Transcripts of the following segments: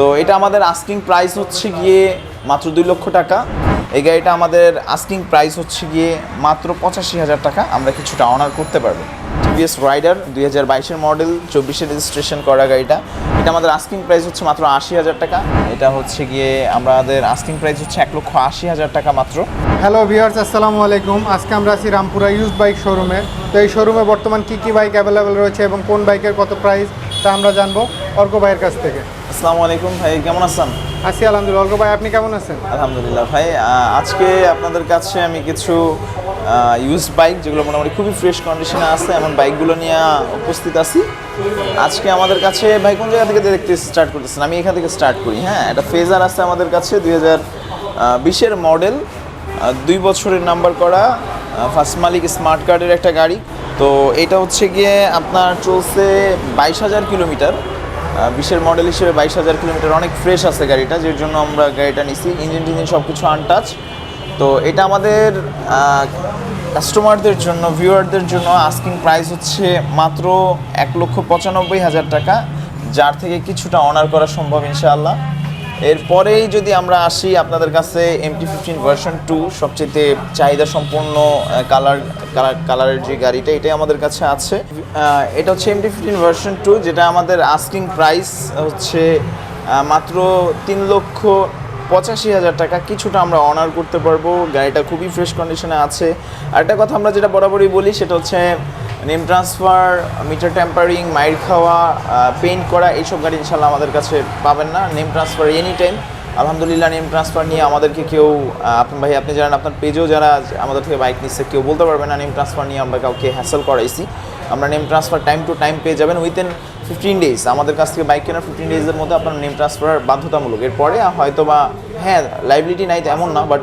তো এটা আমাদের আস্কিং প্রাইস হচ্ছে গিয়ে মাত্র দুই লক্ষ টাকা। এই গাড়িটা আমাদের আস্কিং প্রাইস হচ্ছে গিয়ে মাত্র পঁচাশি হাজার টাকা। আমরা কিছুটা অনার করতে পারব। টিভিএস রাইডার দুই হাজার বাইশের মডেল চব্বিশে রেজিস্ট্রেশন করা গাড়িটা। এটা আমাদের আস্কিং প্রাইস হচ্ছে মাত্র আশি হাজার টাকা। এটা হচ্ছে গিয়ে আমাদের আস্কিং প্রাইস হচ্ছে এক লক্ষ আশি হাজার টাকা মাত্র। হ্যালো ভিউয়ার্স আসসালামু আলাইকুম। আজকে আমরা আছি রামপুরা ইউজ বাইক শোরুমে তো এই শোরুমে বর্তমান কী কী বাইক অ্যাভেলেবেল রয়েছে এবং কোন বাইকের কত প্রাইস তা আমরা জানব অর্ক ভাইয়ের কাছ থেকে। আসসালামু আলাইকুম ভাই কেমন আছেন? আছি আলহামদুলিল্লাহ। অর্ক ভাই আপনি কেমন আছেন? আলহামদুলিল্লাহ ভাই আজকে আপনাদের কাছে আমি কিছু ইউজ বাইক যেগুলো মোটামুটি খুবই ফ্রেশ কন্ডিশনে আছে এমন বাইকগুলো নিয়ে উপস্থিত আছি। আজকে আমাদের কাছে ভাই কোন জায়গা থেকে দেখতে স্টার্ট করতেছেন? আমি এখান থেকে স্টার্ট করি হ্যাঁ? একটা ফেজার আছে আমাদের কাছে দুই হাজার বিশের মডেল দুই বছরের নাম্বার করা ফার্স্ট মালিক স্মার্ট কার্ডের একটা গাড়ি। তো এটা হচ্ছে গিয়ে আপনার চলছে বাইশ হাজার কিলোমিটার। বিশের মডেল হিসেবে বাইশ হাজার কিলোমিটার অনেক ফ্রেশ আছে গাড়িটা, যার জন্য আমরা গাড়িটা নিছি। ইঞ্জিন টিঞ্জিন সব কিছু আনটাচ তো এটা আমাদের কাস্টমারদের জন্য ভিউয়ারদের জন্য আস্কিং প্রাইস হচ্ছে মাত্র এক লক্ষ পঁচানব্বই হাজার টাকা, যার থেকে কিছুটা অনার করা সম্ভব ইনশাআল্লাহ। এরপরেই যদি আমরা আসি আপনাদের কাছে এমটি ফিফটিন ভার্সন টু সবচেয়ে চাহিদা সম্পন্ন কালার কালার কালারের যে গাড়িটা, এটাই আমাদের কাছে আছে। এটা হচ্ছে এমটি ফিফটিন ভার্সন টু যেটা আমাদের আস্কিং প্রাইস হচ্ছে মাত্র তিন লক্ষ পঁচাশি হাজার টাকা। কিছুটা আমরা অনার করতে পারব, গাড়িটা খুবই ফ্রেশ কন্ডিশনে আছে। আর একটা কথা আমরা যেটা বরাবরই বলি, সেটা হচ্ছে নেম ট্রান্সফার মিটার টেম্পারিং মাইর খাওয়া পেইন্ট করা এইসব গাড়ি ইনশাল্লাহ আমাদের কাছে পাবেন না। নেম ট্রান্সফার এনি টাইম আলহামদুলিল্লাহ নেম ট্রান্সফার নিয়ে আমাদেরকে কেউ আহ, আপনি ভাই আপনি জানেন আপনার পেজেও যারা আমাদের থেকে বাইক নিচ্ছে কেউ বলতে পারবে না নেম ট্রান্সফার নিয়ে আমরা কাউকে হ্যাসেল করাইছি। আমরা name transfer time to time পেয়ে যাবেন উইদিন ফিফটিন ডেজ আমাদের কাছ থেকে বাইক কেনার ফিফটিন ডেজের মধ্যে আপনার নেম ট্রান্সফার বাধ্যতামূলক। এরপরে হয়তো বা হ্যাঁ লাইবিলিটি নাই তো এমন না বাট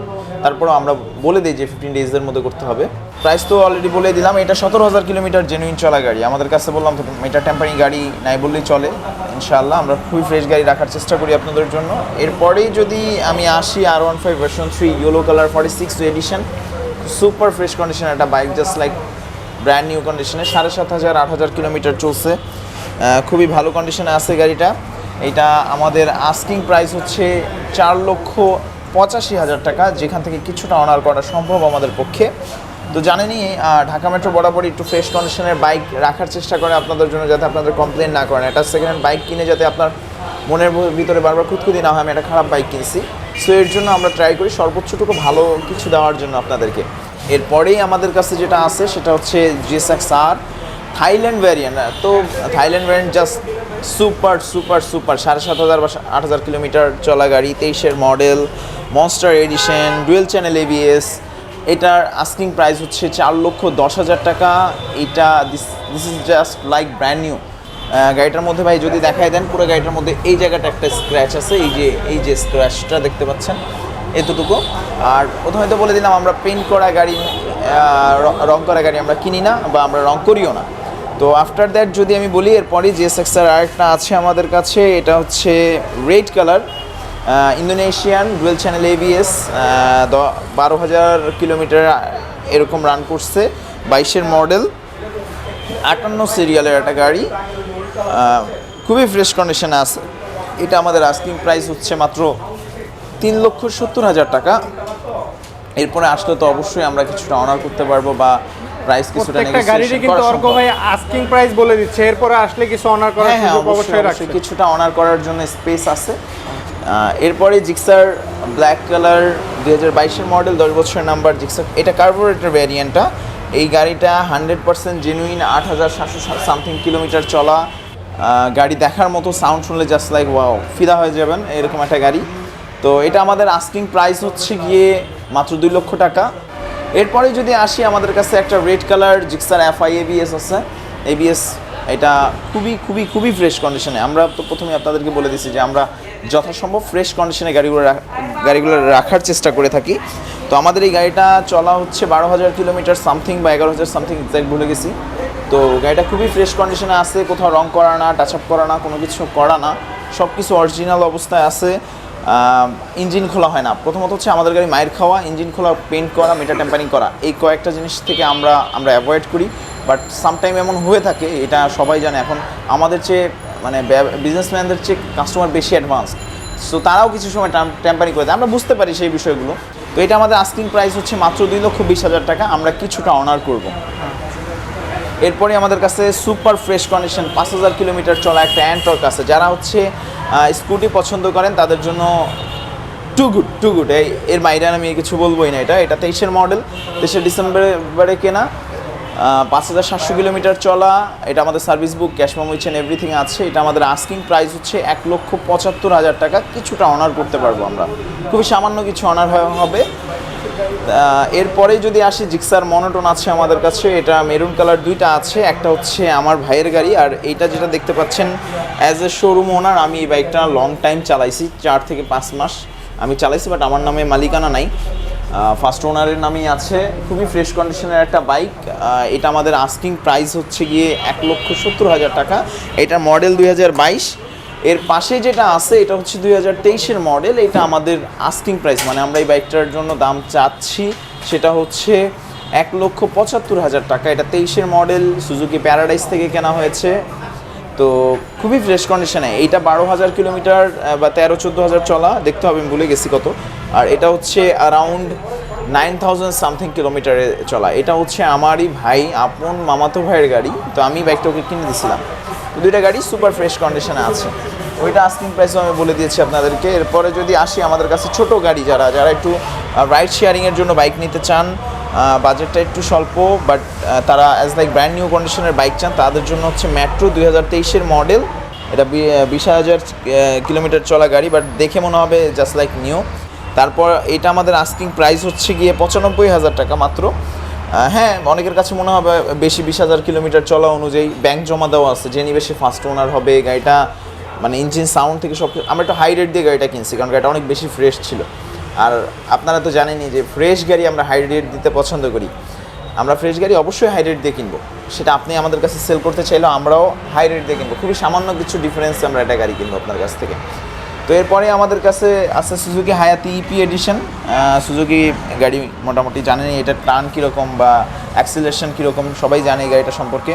তারপরেও আমরা বলে দিই যে ফিফটিন ডেজের মধ্যে করতে হবে। প্রাইস তো অলরেডি বলে দিলাম, এটা সতেরো হাজার কিলোমিটার জেনুইন চলা গাড়ি। আমাদের কাছে বললাম, তো মিটার টেম্পারিং গাড়ি নাই বললেই চলে, ইনশাআল্লাহ। আমরা খুবই ফ্রেশ গাড়ি রাখার চেষ্টা করি আপনাদের জন্য। এরপরেই যদি আমি আসি R one five version three yellow colour forty six edition super fresh condition একটা bike just like brand new কন্ডিশনে সাড়ে সাত হাজার, আট হাজার কিলোমিটার চলছে। খুবই ভালো কন্ডিশনে আছে গাড়িটা। এটা আমাদের আস্কিং প্রাইস হচ্ছে চার লক্ষ পঁচাশি হাজার টাকা যেখান থেকে কিছুটা অনার করা সম্ভব আমাদের পক্ষে। তো জানেনই আহ, ঢাকা মেট্রো বরাবর একটু ফ্রেশ কন্ডিশনের বাইক রাখার চেষ্টা করে আপনাদের জন্য যাতে আপনাদের কমপ্লেন না করেন। একটা সেকেন্ড হ্যান্ড বাইক কিনে যাতে আপনার মনের ভিতরে বারবার খুঁতখুতি না হয় আমি একটা খারাপ বাইক কিনছি। সো এর জন্য আমরা ট্রাই করি সর্বোচ্চটুকু ভালো কিছু দেওয়ার জন্য আপনাদেরকে। এরপরেই আমাদের কাছে যেটা আছে সেটা হচ্ছে জিএসএক্স আর থাইল্যান্ড ভ্যারিয়েন্ট তো Thailand variant just super super super. সাড়ে সাত হাজার বা আট হাজার কিলোমিটার চলা গাড়ি, তেইশের model monster edition dual channel ABS এটার আস্কিং প্রাইস হচ্ছে চার লক্ষ দশ হাজার টাকা। এটা this this is just like brand new গাড়িটার মধ্যে ভাই যদি দেখায় দেন, পুরো গাড়িটার মধ্যে এই জায়গাটা একটা স্ক্র্যাচ আছে, এই যে এই যে স্ক্র্যাচটা দেখতে পাচ্ছেন, এতটুকু। আর প্রথমে তো বলে দিলাম, আমরা পেন্ট করা গাড়ি রং করা গাড়ি আমরা কিনি না, বা আমরা রং করিও না। তো আফটার দ্যাট যদি আমি বলি, এরপরই যে সেক্সার আরেকটা আছে আমাদের কাছে, এটা হচ্ছে red colour Indonesian dual channel ABS বারো হাজার কিলোমিটার এরকম রান করছে, বাইশের মডেল আটান্ন সিরিয়ালের একটা গাড়ি খুবই ফ্রেশ কন্ডিশনে আছে। এটা আমাদের আস্কিং প্রাইস হচ্ছে মাত্র তিন লক্ষ সত্তর হাজার টাকা। এরপরে আসলে তো অবশ্যই আমরা কিছুটা অনার করতে পারব বা প্রাইস কিছুটা গাড়িরই negotiation কিন্তু করা অর্ক ভাই আস্কিং প্রাইস বলে দিচ্ছে। এরপরে আসলে কিছু অনার করার হ্যাঁ হ্যাঁ সুযোগ অবশ্যই রাখছে। কিছুটা অনার করার জন্য স্পেস আছে। এরপরে জিক্সার ব্ল্যাক কালার দুই হাজার বাইশের মডেল দশ বছরের নাম্বার জিক্সার এটা কার্বোরেটর ভ্যারিয়েন্টটা এই গাড়িটা হান্ড্রেড পার্সেন্ট জেনুইন আট হাজার সাতশো সামথিং কিলোমিটার চলা। গাড়ি দেখার মতো সাউন্ড শুনলে জাস্ট লাইক ওয়াও ফিদা হয়ে যাবেন এরকম একটা গাড়ি। তো এটা আমাদের আস্কিং প্রাইস হচ্ছে গিয়ে মাত্র দুই লক্ষ টাকা। এরপরে যদি আসি, আমাদের কাছে একটা red colour Gixxer FI ABS আছে। এবিএস এটা খুবই খুবই খুবই ফ্রেশ কন্ডিশনে আমরা তো প্রথমে আপনাদেরকে বলে দিছি যে আমরা যথাসম্ভব ফ্রেশ কন্ডিশনে গাড়িগুলো গাড়িগুলো রাখার চেষ্টা করে থাকি। তো আমাদের এই গাড়িটা চলা হচ্ছে বারো হাজার কিলোমিটার সামথিং বা এগারো হাজার সামথিং এক্সাক্ট ভুলে গেছি। তো গাড়িটা খুবই ফ্রেশ কন্ডিশনে আছে, কোথাও রং করা না টাচ আপ করা না, কোনো কিছু করা না। সব কিছু অরিজিনাল অবস্থায় আছে। ইঞ্জিন খোলা হয় না। প্রথমত হচ্ছে আমাদের গাড়ি মায়ের খাওয়া, ইঞ্জিন খোলা পেন্ট করা মিটার টেম্পারিং করা। এই কয়েকটা জিনিস থেকে আমরা আমরা অ্যাভয়েড করি। বাট সামটাইম এমন হয়ে থাকে, এটা সবাই জানে। এখন আমাদের চেয়ে মানে বিজনেসম্যানদের চেয়ে কাস্টমার বেশি অ্যাডভান্স সো তারাও কিছু সময় টেম্পারিং করে দেয়। আমরা বুঝতে পারি সেই বিষয়গুলো। তো এটা আমাদের আস্কিং প্রাইস হচ্ছে মাত্র দুই লক্ষ বিশ হাজার টাকা। আমরা কিছুটা অনার করব। এরপরে আমাদের কাছে সুপার ফ্রেশ কন্ডিশন পাঁচ হাজার কিলোমিটার চলা একটা অ্যান্টর্ক আছে। যারা হচ্ছে স্কুটি পছন্দ করেন, তাদের জন্য টু গুড টু গুড এই, এর বাইরে আমি কিছু বলবোই না এটা। এটা তেইশের মডেল তেইশে ডিসেম্বরে কেনা। পাঁচ হাজার সাতশো কিলোমিটার চলা, এটা আমাদের সার্ভিস বুক ক্যাশ হয়েছেন এভরিথিং আছে। এটা আমাদের আস্কিং প্রাইস হচ্ছে এক লক্ষ পঁচাত্তর হাজার টাকা। কিছুটা অনার করতে পারব আমরা। খুবই সামান্য কিছু অনার হবে। এরপরে যদি আসি, জিক্সার মনোটন আছে আমাদের কাছে, এটা মেরুন কালার দুইটা আছে, একটা হচ্ছে আমার ভাইয়ের গাড়ি, আর এইটা যেটা দেখতে পাচ্ছেন অ্যাজ এ শোরুম ওনার আমি এই বাইকটা লং টাইম চালাইছি, চার থেকে পাঁচ মাস আমি চালাইছি বাট আমার নামে মালিকানা নাই। ফার্স্ট ওনারের নামেই আছে, খুবই ফ্রেশ কন্ডিশনের একটা বাইক। এটা আমাদের আস্কিং প্রাইস হচ্ছে গিয়ে এক লক্ষ সত্তর হাজার টাকা। এটা মডেল দুই হাজার বাইশ। এর পাশে যেটা আছে, এটা হচ্ছে দুই হাজার তেইশের মডেল। এটা আমাদের আস্কিং প্রাইস মানে আমরা এই বাইকটার জন্য দাম চাচ্ছি। সেটা হচ্ছে এক লক্ষ পঁচাত্তর হাজার টাকা। এটা তেইশের মডেল সুজুকি প্যারাডাইস থেকে কেনা হয়েছে। তো খুবই ফ্রেশ কন্ডিশনে এইটা বারো হাজার কিলোমিটার বা তেরো চোদ্দ হাজার চলা। দেখতে হবে, আমি ভুলে গেছি কত। আর এটা হচ্ছে অ্যারাউন্ড নাইন থাউজেন্ড সামথিং কিলোমিটারে চলা। এটা হচ্ছে আমারই ভাই, আপন মামাতো ভাইয়ের গাড়ি। তো আমি বাইকটা ওকে কিনে দিয়েছিলাম দুইটা গাড়ি সুপার ফ্রেশ কন্ডিশনে আছে। ওইটা আস্কিং প্রাইসও আমি বলে দিয়েছি আপনাদেরকে। এরপরে যদি আসি আমাদের কাছে ছোট গাড়ি যারা যারা একটু রাইড শেয়ারিংয়ের জন্য বাইক নিতে চান বাজেটটা একটু স্বল্প বাট তারা অ্যাজ লাইক ব্র্যান্ড নিউ কন্ডিশনের বাইক চান, তাদের জন্য হচ্ছে মেট্রো দুই হাজার তেইশের মডেল এটা বিশ হাজার কিলোমিটার চলা গাড়ি বাট দেখে মনে হবে জাস্ট লাইক নিউ তারপর এটা আমাদের আস্কিং প্রাইস হচ্ছে গিয়ে পঁচানব্বই হাজার টাকা মাত্র। হ্যাঁ অনেকের কাছে মনে হবে, বেশি বিশ হাজার কিলোমিটার চলা অনুযায়ী ব্যাংক জমা দেওয়া আছে, যে নিবে সে ফার্স্ট ওনার হবে গাড়িটা মানে ইঞ্জিন সাউন্ড থেকে সব আমরা একটু হাই রেট দিয়ে গাড়িটা কিনছি, কারণ গাড়িটা অনেক বেশি ফ্রেশ ছিল। আর আপনারা তো জানেনই যে ফ্রেশ গাড়ি আমরা হাই রেট দিতে পছন্দ করি। আমরা ফ্রেশ গাড়ি অবশ্যই হাই রেট দিয়ে কিনবো। সেটা আপনি আমাদের কাছে সেল করতে চাইলেও আমরাও হাই রেট দিয়ে কিনবো। খুবই সামান্য কিছু ডিফারেন্সে আমরা একটা গাড়ি কিনবো আপনার কাছ থেকে। তো এরপরে আমাদের কাছে আছে সুজুকি হায়াতি ইপি এডিশন সুজুকি গাড়ি মোটামুটি জানেনই এটা টার্ন কীরকম বা অ্যাক্সিলেশন কীরকম, সবাই জানে এই গাড়িটা সম্পর্কে।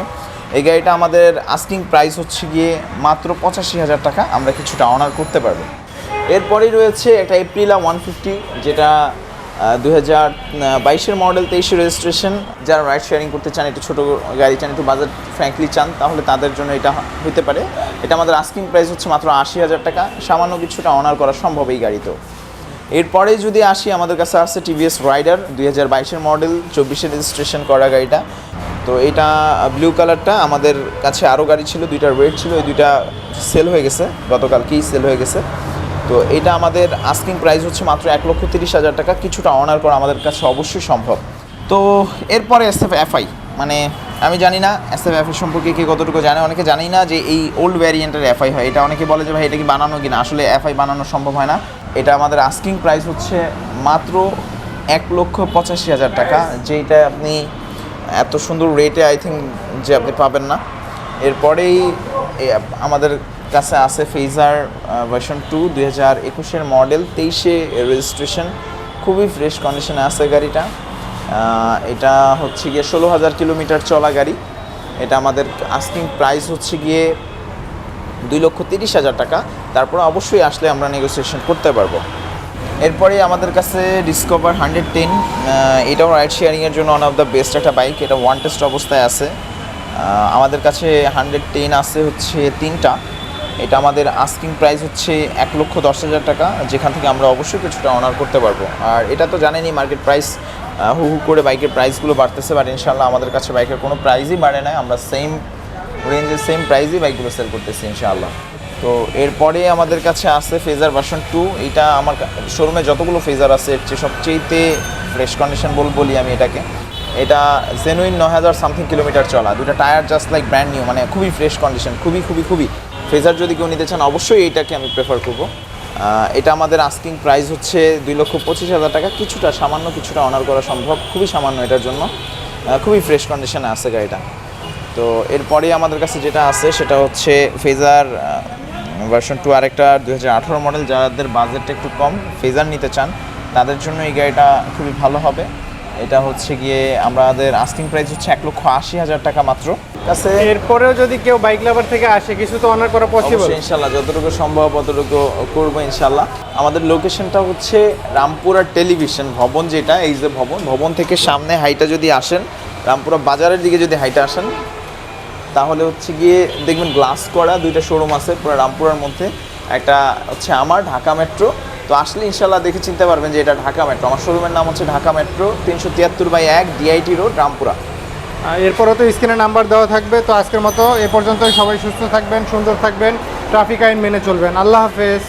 এই গাড়িটা আমাদের আস্কিং প্রাইস হচ্ছে গিয়ে মাত্র পঁচাশি হাজার টাকা, আমরা কিছুটা অনার করতে পারব। এরপরেই রয়েছে একটা এপ্রিলা ওয়ান ফিফটি যেটা দু হাজার বাইশের মডেল তেইশে রেজিস্ট্রেশন যারা রাইড শেয়ারিং করতে চান, একটু ছোটো গাড়ি চান, একটু বাজার ফ্র্যাঙ্কলি চান, তাহলে তাদের জন্য এটা হতে পারে। এটা আমাদের আস্কিং প্রাইস হচ্ছে মাত্র আশি হাজার টাকা। সামান্য কিছুটা অনার করা সম্ভব এই গাড়িতেও এরপরে যদি আসি, আমাদের কাছে আসছে টিভিএস রাইডার দুই হাজার বাইশের মডেল চব্বিশে রেজিস্ট্রেশন করা গাড়িটা। তো এটা ব্লু কালারটা আমাদের কাছে আরও গাড়ি ছিল, দুইটা রেড ছিল, এই দুইটা সেল হয়ে গেছে, গতকালকেই সেল হয়ে গেছে। তো এটা আমাদের আস্কিং প্রাইস হচ্ছে মাত্র এক লক্ষ তিরিশ হাজার টাকা। কিছুটা অনার করা আমাদের কাছে অবশ্যই সম্ভব। তো এরপরে এস এফ এফআই মানে আমি জানি না এস এফ এফআই সম্পর্কে কে কতটুকু জানে, অনেকে জানি না যে এই ওল্ড ভ্যারিয়েন্টের এফআই হয়। এটা অনেকে বলে যে, ভাই, এটা কি বানানো কিনা? আসলে এফআই বানানো সম্ভব হয় না। এটা আমাদের আস্কিং প্রাইস হচ্ছে মাত্র এক লক্ষ পঁচাশি হাজার টাকা যেটা আপনি এত সুন্দর রেটে আই থিঙ্ক যে আপনি পাবেন না। এরপরেই আমাদের কাছে আছে ফেজার ভার্সন টু দুই হাজার একুশের মডেল তেইশে রেজিস্ট্রেশন খুবই ফ্রেশ কন্ডিশনে আছে গাড়িটা। এটা হচ্ছে গিয়ে ষোলো হাজার কিলোমিটার চলা গাড়ি। এটা আমাদের আস্কিং প্রাইস হচ্ছে গিয়ে দুই লক্ষ তিরিশ হাজার টাকা। তারপর অবশ্যই আসলে আমরা নেগোসিয়েশন করতে পারব। এরপরে আমাদের কাছে ডিসকভার হান্ড্রেড টেন এটাও রাইড শেয়ারিংয়ের জন্য ওয়ান অফ দ্য বেস্ট একটা বাইক এটা ওয়ান টেস্ট অবস্থায় আছে। আমাদের কাছে হান্ড্রেড টেন আছে হচ্ছে তিনটা। এটা আমাদের আস্কিং প্রাইস হচ্ছে এক লক্ষ দশ হাজার টাকা, যেখান থেকে আমরা অবশ্যই কিছুটা অনার করতে পারব। আর এটা তো জানেনই মার্কেট প্রাইস হু হু করে বাইকের প্রাইসগুলো বাড়তেছে বাট ইনশাল্লাহ আমাদের কাছে বাইকের কোনো প্রাইসই বাড়ে না আমরা সেম রেঞ্জের সেম প্রাইসই বাইকগুলো সেল করতেছি ইনশাআল্লাহ। তো এরপরে আমাদের কাছে আছে ফেজার ভার্সন টু এটা আমার শোরুমে যতগুলো ফেজার আছে, এর চেয়ে সবচেয়েতে ফ্রেশ কন্ডিশন বল, বলি আমি এটাকে। এটা জেনুইন নয় হাজার সামথিং কিলোমিটার চলা। দুটা tyre just like brand new মানে খুবই ফ্রেশ কন্ডিশন খুবই খুবই খুবই। ফেজার যদি কেউ নিতে চান, অবশ্যই এইটাকে আমি প্রেফার করব। এটা আমাদের আস্কিং প্রাইস হচ্ছে দুই লক্ষ পঁচিশ হাজার টাকা। কিছুটা সামান্য, কিছুটা অনার করা সম্ভব। খুবই সামান্য এটার জন্য। খুবই ফ্রেশ কন্ডিশনে আছে গাড়িটা। তো এরপরে আমাদের কাছে যেটা আছে, সেটা হচ্ছে ফেজার ভার্সন টু আরেকটা দু হাজার আঠারো মডেল যাদের বাজেটটা একটু কম ফেজার নিতে চান, তাদের জন্য এই গাড়িটা খুবই ভালো হবে। এটা হচ্ছে গিয়ে আমাদের আস্কিং প্রাইস হচ্ছে এক লক্ষ আশি হাজার টাকা মাত্র। কাছে এরপরেও যদি কেউ বাইক লাভার থেকে আসে কিছু তো অনার করা পসিবল ইনশাল্লাহ যতটুকু সম্ভব ততটুকু করব ইনশাল্লাহ আমাদের লোকেশনটা হচ্ছে রামপুরা টেলিভিশন ভবন যেটা এই যে ভবন ভবন থেকে সামনে হাইটা যদি আসেন রামপুরা বাজারের দিকে যদি হাইটা আসেন তাহলে হচ্ছে গিয়ে দেখবেন গ্লাস করা দুইটা শোরুম আছে পুরো রামপুরার মধ্যে। একটা হচ্ছে আমার ঢাকা মেট্রো তো আসলে ইনশাল্লাহ দেখে চিনতে পারবেন যে এটা ঢাকা মেট্রো। আমার শোরুমের নাম হচ্ছে ঢাকা মেট্রো, তিনশো তিয়াত্তর বাই এক ডিআইটি রোড রামপুরা। এরপরও তো স্ক্রিনে নাম্বার দেওয়া থাকবে, তো আজকের মতো এ পর্যন্তই। সবাই সুস্থ থাকবেন, সুন্দর থাকবেন। ট্রাফিক আইন মেনে চলবেন। আল্লাহ হাফেজ।